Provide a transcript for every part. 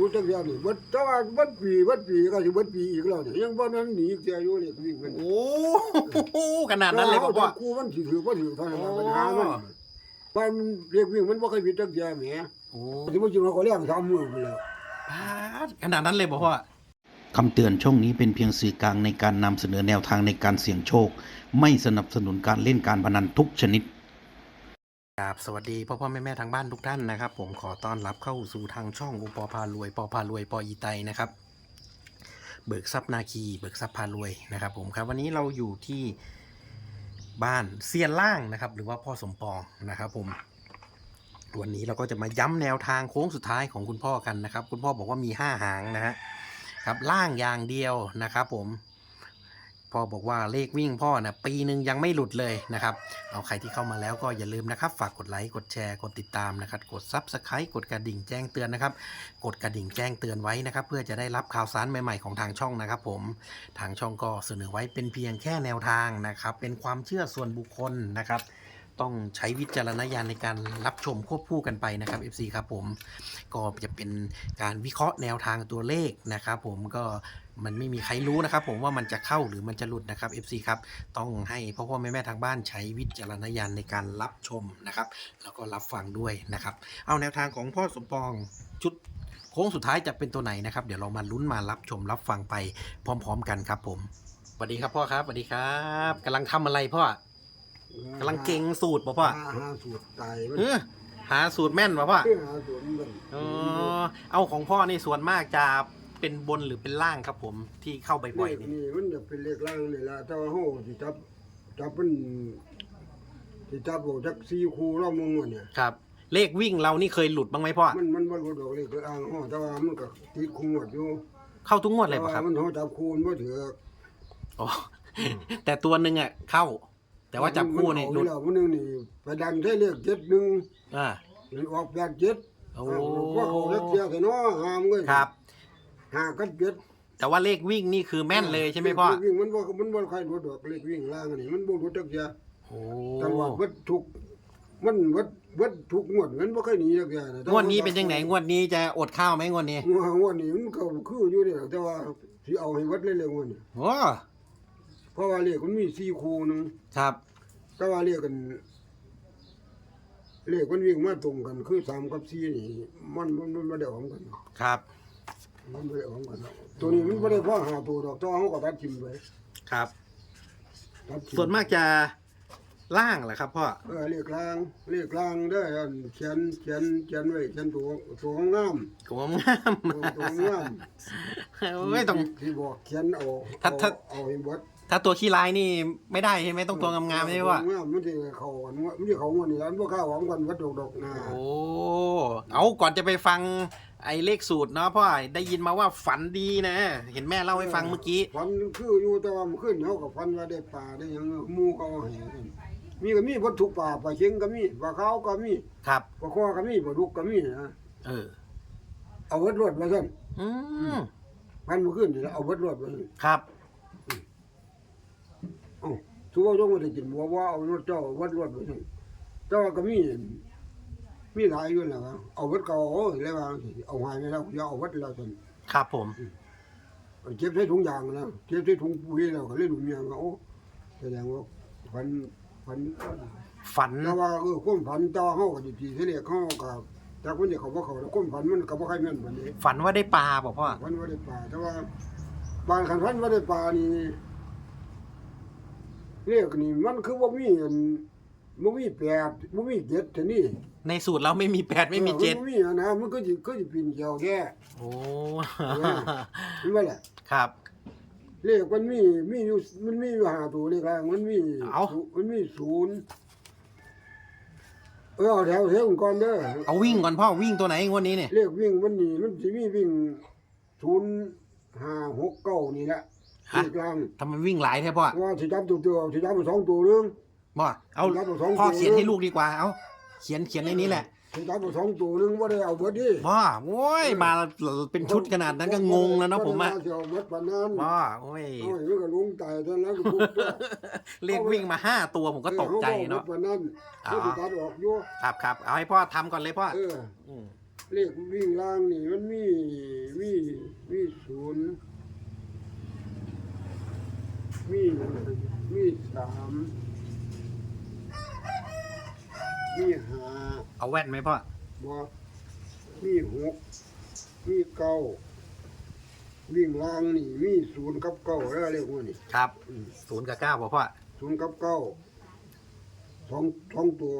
รู้จักอย่างนี้บัดแต่ว่าบัดปีบัดปีก็สิบัดปีอีกแล้วเนี่ยยังบ่นั้นหนีอีกเสียอยู่เลยวิ่งมันโอ้โหขนาดนั้นเลยบ่พ่อกูมันสิถือบ่ถือเท่านั้นล่ะโอ้ปัญหามันบ้านมันเรียกวิ่งมันบ่เคยผิดจักอย่างแหมโอ้สิบ่จริงเราก็เลี้ยงทำมือไปแล้วพาดขนาดนั้นเลยบ่พ่อคำเตือนช่องนี้เป็นเพียงสื่อกลางในการนำเสนอแนวทางในการเสี่ยงโชค ไม่สนับสนุนการเล่นการพนันทุกชนิด ครับสวัสดีพ่อพ่อแม่แม่ทางบ้านทุกท่านนะครับ ผมขอต้อนรับเข้าสู่ทางช่องอุปอพารวยปอพารวยปออีไตนะครับ เบิกทรัพย์นาคีเบิกทรัพย์พารวยนะครับผมครับวันนี้เราอยู่ที่บ้านเซียนล่างนะครับ หรือว่าพ่อสมปองนะครับผมวันนี้เราก็จะมาย้ำแนวทางโค้งสุดท้ายของคุณพ่อกันนะครับ คุณพ่อบอกว่ามีห้าหางนะฮะครับล่างอย่างเดียวนะครับ ผม พ่อบอกว่าเลขวิ่งพ่อนะปีหนึ่งยังไม่หลุดเลยนะครับ เอาใครที่เข้ามาแล้วก็อย่าลืมนะครับ ฝากกดไลค์กดแชร์กดติดตามนะครับ กด Subscribe กดกระดิ่งแจ้งเตือนนะครับ กดกระดิ่งแจ้งเตือนไว้นะครับ เพื่อจะได้รับข่าวสารใหม่ๆของทางช่องนะครับ ผมทางช่องก็เสนอไว้เป็นเพียงแค่แนวทางนะครับ เป็นความเชื่อส่วนบุคคลนะครับ ต้องใช้วิจารณญาณในการรับชมควบคู่กันไปนะครับ FC ครับผมก็จะเป็นการวิเคราะห์แนวทางตัวเลขนะครับผมก็มันไม่มีใครรู้นะครับ ผมว่ามันจะเข้าหรือมันจะหลุดนะครับ FC ครับต้องให้พ่อพ่อแม่แม่ทางบ้านใช้วิจารณญาณในการรับชมนะครับ แล้วก็รับฟังด้วยนะครับ เอาแนวทางของพ่อสมปองชุดโค้งสุดท้ายจะเป็นตัวไหนนะครับ เดี๋ยวเรามาลุ้นมารับชมรับฟังไปพร้อม ๆ กันครับผมสวัสดีครับพ่อครับสวัสดีครับกำลังทำอะไรพ่อ กำลังเก่งสูตรป่ะพ่อหาหาสูตรตายมันเออหาสูตรแม่นป่ะพ่อเออหาสูตรมันเออเอาของพ่อนี่ส่วนมากจะเป็นบนหรือเป็นล่างครับผมที่เข้าบ่เลอยขๆนี่นี่มันจะเป็นเลขล่างนี่ล่ะแต่ว่าเฮาสิจับจับมันสิจับบ่จัก4คู่รอบมึงวะเนี่ย ครับ เลขวิ่งเรานี่เคยหลุดบ้างไหมพ่อมันมันบ่รู้ดอกเลขล่างเฮาแต่ว่ามันก็ติดคู่หมดอยู่เข้าทุกงวดเลยแต่ป่ะคว่ารับมันเฮาจับคู่มันบ่ถืออ๋อแต่ตัวหนึ่งอะเข้า แต่ว่าจับคู่นี่หลุดแล้วมันนึงนี่ไปดันใช้เลข71อ่า มันออก87โอ้ พวกเขาเล็กเสียกันเนาะหามเงินครับ หากันเจ็ดแต่ว่าเลขวิ่งนี่คือแม่นเลยใช่ไหมพ่อ เลขวิ่งมันบ่มันบ่ใครรู้ดอกเลขวิ่งล่างอันนี่มันบ่รู้จักเสียโอ้แต่ว่าเบิดทุกมันเบิดเบิดทุกงวดมันบ่เคยหนีจักเสียะงวดนี้เป็นยังไงงวดนี้จะอดข้าวไหมงวดนี้งวดงวดนี้มันก็คืออยู่นี่แหละแต่ว่าสิเอาให้เบิดเลยเลยงวดนี้ โอ้ เพราะว่าเลขมันมี4คู่หนึงครับแต่ว่าเลขกัน เลขมันวิ่งมาตรงกัน คือ3กับ4นี่มันมันมันบ่ได้ของกัน ครับมันบ่ได้ของกันตัวนี้มันบ่ได้พอหาตัวดอกแต่ว่าเฮาก็ตัดทิ่มไว้ครับ ตัดทิ่ส่วนมากจะล่างเหรอครับพ่อเออเรียกลางเรียกลางได้ออันเขียนเขียนเขียนไว้เขียนตัวตัวงามโกมงามตัวตัวงามไม่ต้องที่บอกเขียนเอาถ้าถ้าเอาเอาให้เบด ถ้าตัวขี้ลายนี่ไม่ได้ใช่ไหมต้องตัวงามๆใช่ไหมพ่อตัวงามมันสิเข้ากันมันสิเข้ากันนี่ล่ะมันบ่เข้าหวังกันวัดดอกๆนะโอ้เอาก่อนจะไปฟังไอ้เลขสูตรเนาะพ่อได้ยินมาว่าฝันดีนะ เห็นแม่เล่าให้ฟังเมื่อกี้ฟันคืออยู่แต่ว่ามันขึ้นเฮาก็ฟันว่าได้ปลาได้หยังหมู่เขาเอาให้กันมีก็มีวัตถุปลาปลาเค็งก็มีปลาขาวก็มีครับปลาคอก็มีปลาดุกก็มีนะเออ เอาวัดรวดมาซั่นอืมพันบ่ขึ้นนี่ล่ะเอาวัดรวดมาซั่นครับเอ้า ทุกว่าต้องมาได้กินบัวว่าเอารถเจ้าวัดรถไปถึงเจ้าก็มีมีหลายอยู่แล้วครับเอาวัดเก่าเอาแล้วว่าเอาหายไปแล้วอย่าเอาวัดแล้วจนครับผมเก็บใส่ถุงยางแล้วเก็บใส่ถุงปุ๋ยแล้วก็เลยดูเมียก็โอ้แสดงว่าฝันฝันฝันแต่ว่าเออความฝันต่อเฮาก็สิทีเรียกเฮาก็จากคนที่เขาบ่เขาแล้วความฝันมันก็บ่ค่อยแม่นปานนี้ฝันว่าได้ปลาบอกพ่อฝันว่าได้ปลาแต่ว่าบางคันฝันว่าได้ปลานี่ เรียกนี่มันคือบ่มีอันบ่มีแปดบ่มีเจ็ดเท่านี้ในสูตรเราไม่มีแปดไม่มีเจ็ดออมันบ่มีอะนะมันก็สิก็สิปีนเกี่ยวแก่โอ้เห็นบ่ล่ะครับเลขมันมีมีอยู่มันมีอยู่ห้าตัวเลขล่างมันมีเอ้ามันมีศูนย์เออเอาแถวแถวก่อนเด้อเอาวิ่งก่อนพ่อวิ่งตัวไหนงวดนี้เนี่ยเลขวิ่งมันนี่มันสิมีวิ่งศูนย์ห้าหกเก้านี่แหละ เลขล่างทำไมวิ่งหลายแท้พ่อว่าสิจับตัวตัวสิจับมาสองตัวนึงพ่อเอาครับผมสองพ่อตัวเขียนให้ลูกดีกว่า เอาเขียนเขียนในนี้แหละสิจับมาสองตัวนึงบ่ได้เอาเบิดดิพ่อโอ้ยมาเป็นชุดขนาดนั้นก็งงแล้วเนาะผมอะบ่ได้ว่าสิเอาเบิดปานนั้นพ่อโอ้ยโอ้ยมันก็ลุงตายตอนนั้นก็ทุกข์ตัวเรียกวิ่งมาห้าตัวผมก็ตกใจเนาะ ออเขาบอกว่าปานนั้นอ๋อ เขาสิตัดออกอยู่ครับครับเอาให้พ่อทำก่อนเลยพ่อเออ มเลขวิ่งล่างนี่มันมีมีมีศูนย์มี มีสามมีห้าเอาแว่นไหมพ่อ บ่มีหกมีเก้าวิ่งล่างนี่ มีศูนย์กับเก้าแล้วเรียกว่านี่ครับอืมศูนย์กับเก้าบ่พ่อ ศูนย์กับเก้าสองสองตัว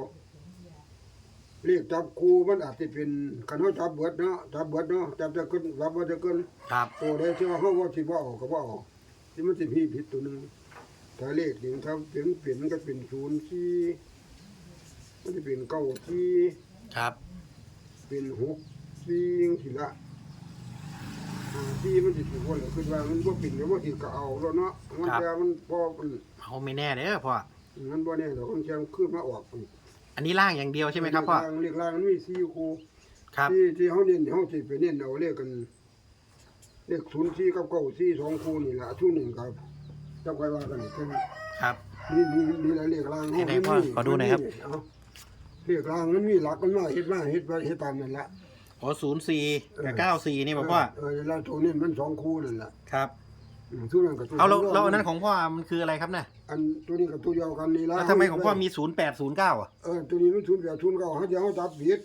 เรียกจับคูมันอาจจะเป็นคันเขาจับเบิดเนาะจับเบิดเนาะจับจะขึ้นจับว่าจะขึ้นครับโอ้ได้ที่ว่าเขาว่าสิบ่เอาก็บ่เอาที่มันสิมีผิดตัวหนึง ถ้าเลขนี่ถ้าเป็นเปลี่ยนก็เป็นศูนย์สี่มันจะเป็นเก้าสี่ครับ เป็นหกสี่จังซี่ละห้าสี่มันสิถูกบ่ล่ะคือว่ามันบ่เป็นก็บ่สิก็เอาแล้วเนาะมันแต่มันพอมันเอาไม่แน่เด้อพ่อ มันบ่แน่ดอกมันแค่ขึ้นมาออกอันนี้ล่างอย่างเดียวใช่ไหมครับพ่อ เลขล่างมันมีสี่คู่ครับ ที่ที่เฮาเน้นเฮาสิไปเน้นเอาเลขกันเลขศูนย์สี่กับเก้าสี่สองคู่นี่ล่ะทุกหนึ่งครั บจับไว้ว่ากันเป็นครับ นี่นี่นี่ละเลขล่างไหนๆพ่อขอดูหน่อยครับเอาเลขล่างมันมีหลักมันมาเฮ็ดมาเฮ็ดไปเฮ็ดตามนั่นละอ๋อศูนย์สี่กับเก้าสี่นี่บ่พ่อเออแล้วตัวนี้มันสองคู่นั่นล่ะครับ อืมทุกนั้นก็ตัวเอาแล้วดียแล้วอันนั้นของพ่อมันคืออะไรครับเนี่ยอันตัวนี้กับตัวเดียวกันนี่ละแล้วทำไมของพ่อมีศูนย์แปดศูนย์เก้าอะ เออตัวนี้มันทุนแบบทุนเก่าเขาจะเอาจับผิด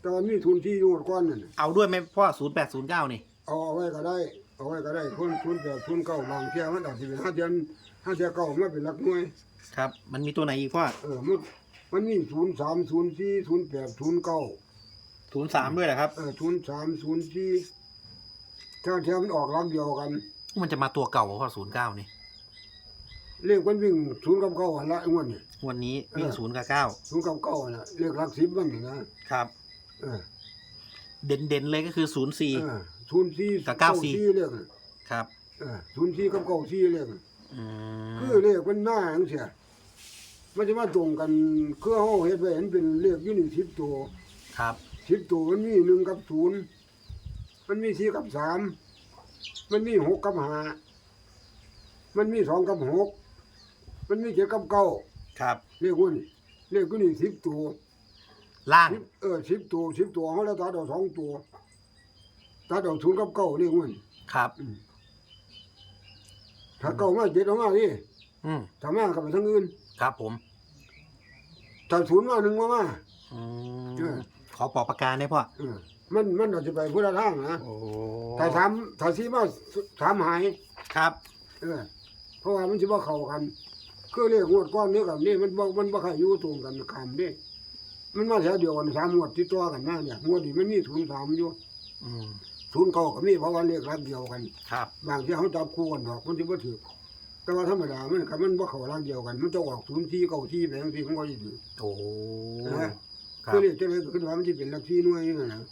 แต่ว่ามีทุนที่อยู่ก้อนนั่นน่ะเอาด้วยไหมพ่อศูนย์แปดศูนย์เก้านี่ เอาเอาไว้ก็ได้ เอาไว้ก็ได้ทุนทุนแบบทุนเก่าบางเที่ยมันอาจจะเป็นห้าเดือนห้าเดือนเก่ามาเป็นหลักหน่วยครับ มันมีตัวไหนอีกพ่อเออมันมันมีศูนย์สามศูนย์สี่ศูนย์แปดศูนย์เก้าศูนย์สามด้วยเหรอครับ เออศูนย์สามศูนย์สี่ถ้าเทียมันออกลำเดียวกัน มันจะมาตัวเก่าพ่อศูนย์เก้านี่เลขมันวิ่งศูนย์กับเก้าอันละไอ้งวดนี่วันนี้วิ่งศูนย์กับเก้าศูนย์กับเก้าอันละเลขหลักสิบมันนี่นะครับ เออเด่นเด่นๆเลยก็คือศูนย์สี่เออ ศูนย์สี่กับเก้าสี่ เลขน่ะครับเออศูนย์สี่กับเก้าสี่เลขน่ะอืมคือเลขมันหน้าจังเสียมันจะมาตรงกันคือเฮาเฮ็ดไว้เห็นเป็นเลขอยู่นี่สิบตัวครับสิบตัวมันมีหนึ่งกับศูนย์มันมีสี่กับสามมันมีหกกับห้ามันมีสองกับหกมันมีเจ็ดกับเก้าครับ เลขมันเลขก็นี่สิบตัว ล่าง สิบเออสิบตัวสิบตัวเขาแล้วตัดเอาสองตัว ตัดเอาศูนย์กับเก้าเลขมันครับ ถ้าเก้ามาเจ็ดออกมาดิอืมถ้ามากับไปทางอื่นครับผมถ้าศูนย์มาหนึ่งมามาอืเอมอขอปอกประการได้พ่อเออมันมันอาจจะไปพุทธทางนะโอ้ถ้าถามถ้าซีมาถามหาย ครับ เออเพราะว่ามันสิบ่เข้ากันคือเรียกงวดก้อนนี้กับนี่มันบ่มันบ่ค่อยอยู่ตรงกันคำเด้มันมาแถวเดียวกันสามงวดที่ตัวกันมาเนี่ยงวดนี้มันมีศูนย์สามอยู่อืม ศูนย์เก้าก็มีเพราะว่าเลขรักเดียวกัน ครับ บางที่เขาจับคู่กันดอกมันสิบ่ถูกแต่ว่าธรรมดามันคันมันบ่เข้ารักเดียวกัน มันจะออกศูนย์ที่เก้าที่ไปจังซี่มันก็สิถือโอ้นะครัคืบอเลขจะเลยก็คือว่ามันสิเป็นลักที่หน่วยนี่นะ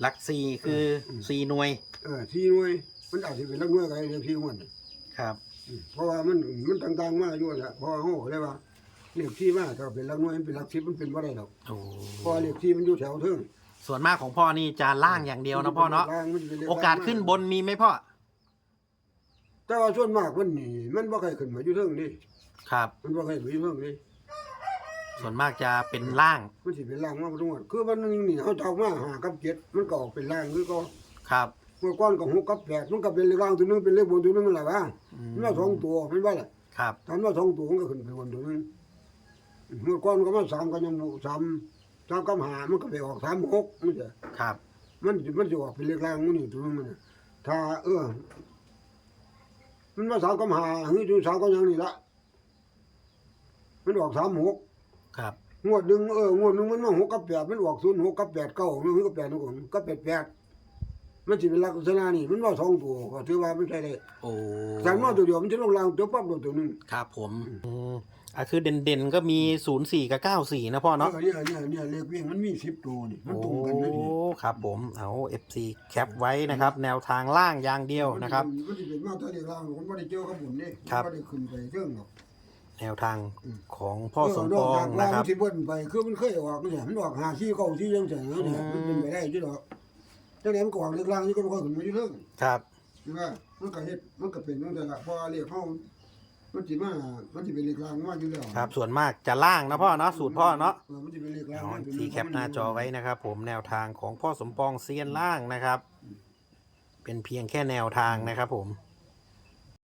หลักสี่คือสี่หน่วย เออที่หน่วยมันอาจจะเป็นลักหน่วยก็ได้เลขที่งวดน่ะครับเพราะว่ามันมันต่างๆมาอยู่แหละเพราะว่าเขาเรียกว่าเลขที่มาถ้าเป็นหลักหน่วยมันเป็นหลักสิบมันเป็นบ่ได้ดอกโอ้เพราะว่าเลขที่มันอยู่แถวเทิง ส่วนมากของพ่อนี่จะล่างอย่างเดียวนะพ่อเนาะล่งมันเป็นเลขโอกาสขึ้นบนมีไหมพ่อแต่ว่าส่วนมากมันนี่มันบ่เคยขึ้นมาอยู่เทิงนี่ครับ มันบ่เคยขึ้นมาอยู่เทิงนี่ส่วนมากจะเป็นล่างมันสิเป็นล่างมาทั้งหมดคือมันนี่เขาจะเอามาหากับเจ็ดมันก็ออกเป็นล่างคือก็ครับ เมื่อก่อนก็หกกับแปดมันก็เป็นเลขล่างตัวหนึงเป็นเลขบนตัวหนึงนั่นแหละว่าอืม มันมาสองตัวมันว่าล่ะครับตอนมาสองตัวมันก็ขึ้นไปบนตัวหนึงเมื่อก่อนก็มาสามก็ยังสามสามกับหามันก็ไปออกสามหกมันจะครับ มันสิมันจะออกเป็นเลขล่างมันนี่ตัวนึงมันน่ะถ้า เออ มันมาสามกับหาหรือจุสามก็ยังนี่ละมันออกสามหกครับ งวดหนึ่งเอองวดหนึ่งมันมาหกกับแปดมันออกศูนย์หกกับแปดเก้ามันหกกับแปดนึงก็แปดแปดมันจะเป็นลักษณะนี่มันว่าสองตัวก็ถือว่ามันใช่ได้โอ้แต่มาตัวเดียวมันจะลงล่างตัวปั๊บตัวตัวหนึ่งครับผม อืมอะคือเด่นเด่นๆก็มีศูนย์สี่กับเก้าสี่นะพ่อเนาะเออเนี่ยเนี่ยเนี่ยเลขวิ่งมันมีสิบตัวนี่มันโอ้ตรงกันเลยนี่ครับผมเอา FC แคปไว้นะครับ แนวทางล่างอย่างเดียวนะครับ มันจะเป็นมาตัวเลขล่างผมไม่ได้เจอกับผมนี่ครับ ไม่ได้ขึ้นไปเรื่องหรอกแนวทางของพ่อสมเนปกองจากนะครับว่ามัสิเบิ้ลไปคือมันเคยออกเนี่ยมันออกหาซี่เก้าซี่ยังไงเนี่ยมันเป็นไปได้อยี่ดอกจังได๋มันก็ออกเรื่องล่างนี่ก็บ่ค่อยขึ้นมาอยู่เรื่องครับ ใช่ไหมมันก็เฮ็ดมันก็เป็นตั้งแต่ละเพอเรียกเฮา มันสิมามันสิเป็นเลขกลางมาอยู่แล้วครับ ส่วนมากจะล่างนะพ่อเนาะสูตรพ่อเนาะออมันสิเป็นเลขกลางเอามาเป็นที่แคปหน้าจอไว้นะครับ ผมแนวทางของพ่อสมปองเซียนล่างนะครับ เป็นเพียงแค่แนวทางนะครับ ผมอ